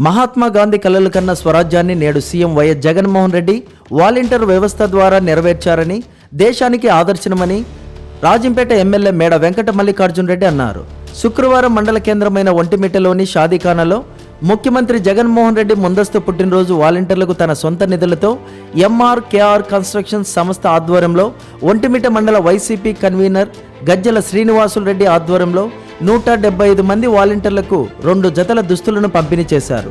మహాత్మా గాంధీ కలలు కన్న స్వరాజ్యాన్ని నేడు CM YS Jaganmohan Reddy volunteer వ్యవస్థ ద్వారా నెరవేర్చారని దేశానికి ఆదర్శనమని రాజంపేట ఎమ్మెల్యే మేడ వెంకట మల్లికార్జున్ రెడ్డి అన్నారు. శుక్రవారం మండల కేంద్రమైన ఒంటిమిట్టలోని షాదీఖానాలో ముఖ్యమంత్రి జగన్మోహన్ రెడ్డి ముందస్తు పుట్టినరోజు వాలంటీర్లకు తన సొంత నిధులతో ఎంఆర్ కేఆర్ కన్స్ట్రక్షన్ సంస్థ ఆధ్వర్యంలో ఒంటిమిట మండల వైసీపీ కన్వీనర్ గజ్జల శ్రీనివాసులు రెడ్డి ఆధ్వర్యంలో నూట డెబ్బై ఐదు మంది వాలంటీర్లకు రెండు జతల దుస్తులను పంపిణీ చేశారు.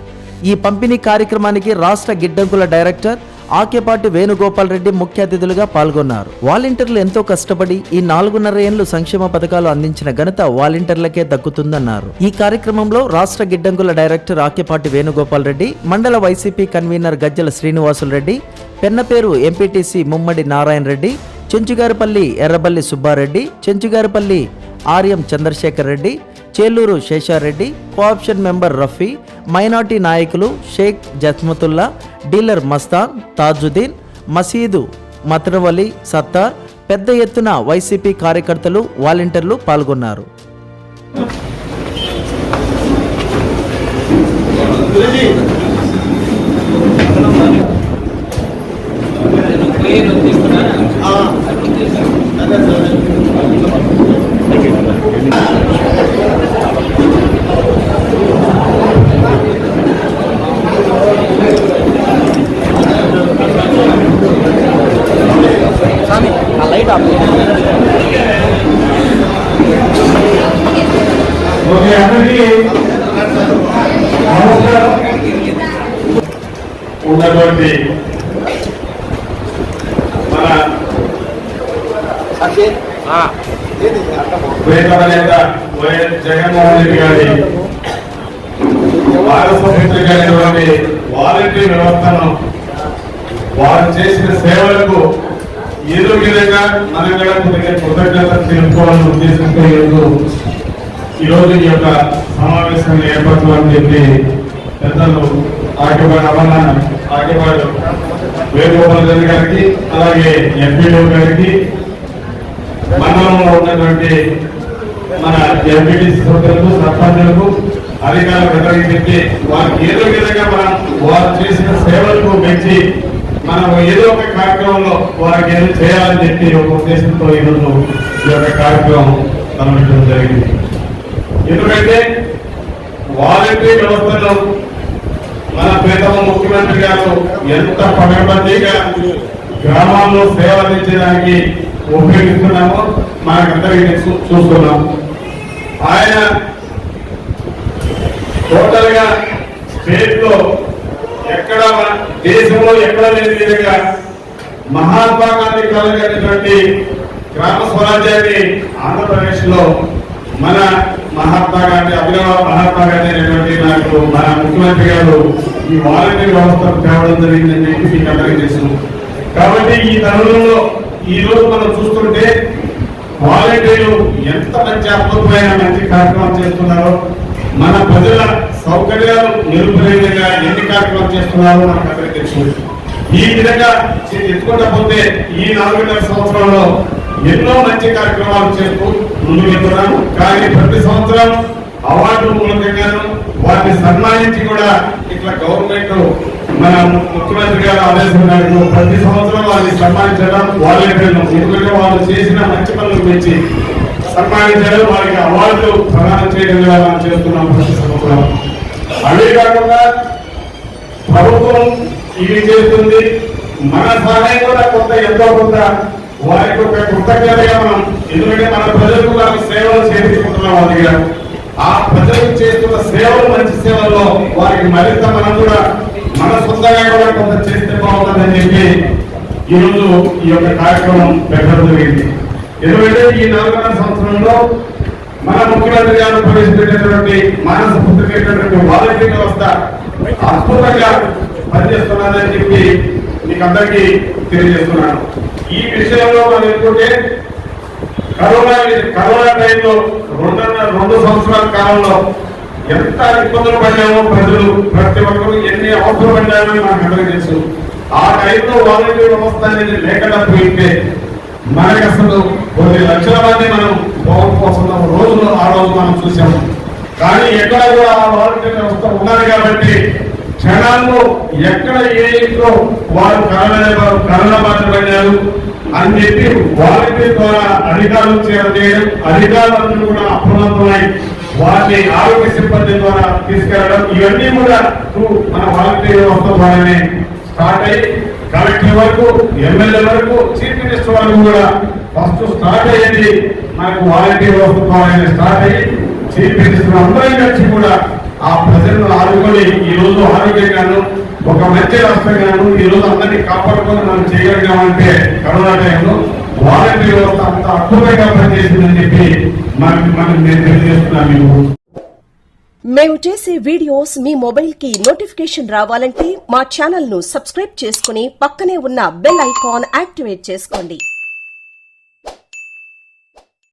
ఈ పంపిణీ కార్యక్రమానికి రాష్ట్ర గిడ్డంకుల డైరెక్టర్ ఆకేపాటి వేణుగోపాల్ రెడ్డి ముఖ్య అతిథులుగా పాల్గొన్నారు. వాలంటీర్లు ఎంతో కష్టపడి ఈ నాలుగున్నర ఏళ్ళు సంక్షేమ పథకాలు అందించిన ఘనత వాలంటీర్లకే దక్కుతుందన్నారు. ఈ కార్యక్రమంలో రాష్ట్ర గిడ్డంగుల డైరెక్టర్ ఆకేపాటి వేణుగోపాల్ రెడ్డి మండల YCP convener Gajjala Srinivasulu Reddy Pennaperu MPTC Mummadi Narayana Reddy Chenchugaripalli Erraballi Subbareddy Chenchugaripalli RM Chandrasekhar Reddy Cheluru Seshareddy co-option member Rafi minority నాయకులు షేక్ జస్మతుల్లా డీలర్ మస్తాన్ తాజుద్దీన్ మసీదు మతరవలి సత్తార్ పెద్ద ఎత్తున వైసీపీ కార్యకర్తలు వాలంటీర్లు పాల్గొన్నారు. ఓకే అందరికీ నమస్కారం. ఉన్నటువంటి మన ప్రియతమ నేత వైఎస్ జగన్మోహన్ రెడ్డి గారి వారసపుత్రికైనటువంటి వాలంటీ వ్యవస్థను వారు చేసిన సేవలకు ఏదో విధంగా మనం కూడా కృతజ్ఞత తెలుసుకోవాలని ఉద్దేశంతో ఈరోజు ఈరోజు ఈ యొక్క సమావేశాన్ని అని చెప్పి పెద్దలు ఆకేవాడు రమణ ఆకేవాడు వేణుగోపాల్ రెడ్డి గారికి అలాగే ఎంపీడీ గారికి మండలంలో ఉన్నటువంటి మన ఎంపీటీ సభ్యులకు సర్పంచులకు అధికారులకు అందరికీ చెప్పి వారికి ఏదో విధంగా మనం వారు చేసిన సేవలకు మెచ్చి మనం ఏదో ఒక కార్యక్రమంలో వారికి ఏదో చేయాలని చెప్పి ఒక ఉద్దేశంతో ఈరోజు ఈ యొక్క కార్యక్రమం తలపెట్టడం జరిగింది. ఎందుకంటే వాలంటరీ వ్యవస్థలో మన ప్రీతమ ముఖ్యమంత్రి గారు ఎంత పగడబందీగా గ్రామాల్లో సేవ అందించడానికి ఉపయోగిస్తున్నామో మనకందరికీ చూస్తున్నాం. ఆయన టోటల్గా స్టేట్లో ఎక్కడ మన దేశంలో ఎక్కడ లేని విధంగా మహాత్మా గాంధీ కలగనటువంటి గ్రామ స్వరాజ్యాన్ని ఆంధ్రప్రదేశ్లో మన మహాత్మా గాంధీ అభినవ మహాత్మా గాంధీ అనేటువంటి నాకు మన ముఖ్యమంత్రి గారు ఈ వాలంటీర్ వ్యవస్థ తేవడం జరిగిందని చెప్పి మీకు అందరికీ తెలుసు. కాబట్టి ఈ తరుణంలో ఈ రోజు మనం చూస్తుంటే వాలంటీర్లు ఎంత మంచి అద్భుతమైన మంచి కార్యక్రమం చేస్తున్నారో మన ప్రజల సౌకర్యాలు నిలుపునే విధంగా ఎన్ని కార్యక్రమాలు చేస్తున్నారో మనకు అందరికీ తెలుసు. ఈ విధంగా ఎత్తుకుంటా పోతే ఈ నాలుగున్నర సంవత్సరంలో ఎన్నో మంచి కార్యక్రమాలు చేస్తూ ముందుకు కానీ ప్రతి సంవత్సరం అవార్డు మూలకంగాను వాటిని సన్మానించి కూడా ఇట్లా గవర్నమెంట్ మన ముఖ్యమంత్రి గారు ఆదేశం మేరకు ప్రతి సంవత్సరం వాళ్ళని సన్మానించడం వాలంటీర్లు ఎందుకంటే వాళ్ళు చేసిన మంచి పనులు పెంచి సన్మానించడం వారికి అవార్డులు ప్రదానం చేయడం కూడా మనం చేస్తున్నాం ప్రతి సంవత్సరం. అవే కాకుండా ప్రభుత్వం ఇవి చేస్తుంది. మన సహాయం కూడా కొంత ఎంతో కొంత వారికి ఒక కృతజ్ఞతగా మనం ఎందుకంటే మన ప్రజలకు వారి సేవలు చేయించుకుంటున్నాం వాళ్ళ దగ్గర ఆ ప్రజలకు చేస్తున్న సేవలు మంచి సేవల్లో వారికి మరింత మనం కూడా మన సొంతంగా కూడా కొంత చేస్తే బాగుంటుందని చెప్పి ఈరోజు ఈ యొక్క కార్యక్రమం పెట్టడం జరిగింది. ఎందుకంటే ఈ నాలుగున్నర సంవత్సరంలో మన ముఖ్యమంత్రి గారు ప్రవేశపెట్టినటువంటి మానస పుత్రికటువంటి వాలంటీర్ వ్యవస్థ అద్భుతంగా పనిచేస్తున్నదని చెప్పి మీకు అందరికీ తెలియజేస్తున్నాను. ఈ విషయంలో మనం ఎందుకంటే కరోనా కరోనా టైంలో రెండున్నర రెండు సంవత్సరాల కాలంలో ఎంత ఇబ్బందులు పడ్డామో ప్రజలు ప్రతి ఒక్కరు ఎన్ని అవసరం పడ్డామో మనకు అందరికీ తెలుసు. ఆ టైంలో వాలంటీర్ వ్యవస్థ అనేది లేకుండా పోయింటే మనకి అసలు కొన్ని లక్షల మంది మనం బాగుపోతున్న రోజులు ఆ రోజు మనం చూసాము కానీ ఎక్కడ కూడా ఆ వాలంటీర్ వ్యవస్థ ఉన్నది కాబట్టి క్షణాల్లో ఎక్కడ ఏ ఇంట్లో వారు కరోనా వారు కరోనా బారిన అని చెప్పి వాలంటీర్ ద్వారా అధికారులు చేయడం అధికారులందరూ కూడా అప్రమత్తమై వారిని ఆరోగ్య సిబ్బంది ద్వారా తీసుకెళ్ళడం ఇవన్నీ కూడా మన వాలంటీర్ వ్యవస్థ ద్వారానే స్టార్ట్ అయ్యి కలెక్టర్ వరకు ఎమ్మెల్యే వరకు చీఫ్ మినిస్టర్ వరకు కూడా ఫస్ట్ స్టార్ట్ అయ్యేది మనకు వాలంటీర్ వ్యవస్థ ద్వారానే స్టార్ట్ అయ్యి చీఫ్ మినిస్టర్ అందరం కలిసి కూడా ఆ ప్రజలను ఆదుకొని ఈ రోజు ఆరోగ్యంగాను ఒక మంచి రాష్ట్రంగాను ఈ రోజు అందరినీ కాపాడుకొని మనం చేయగలిగామంటే కరోనా టైంలో వాలంటీర్ వ్యవస్థ అంత అద్భుతంగా పనిచేసిందని చెప్పి మనం నేను తెలియజేస్తున్నాను మీకు. మేము చేసే వీడియోస్ మీ మొబైల్కి నోటిఫికేషన్ రావాలంటే మా ఛానల్ను సబ్స్క్రైబ్ చేసుకుని పక్కనే ఉన్న బెల్ ఐకాన్ యాక్టివేట్ చేసుకోండి.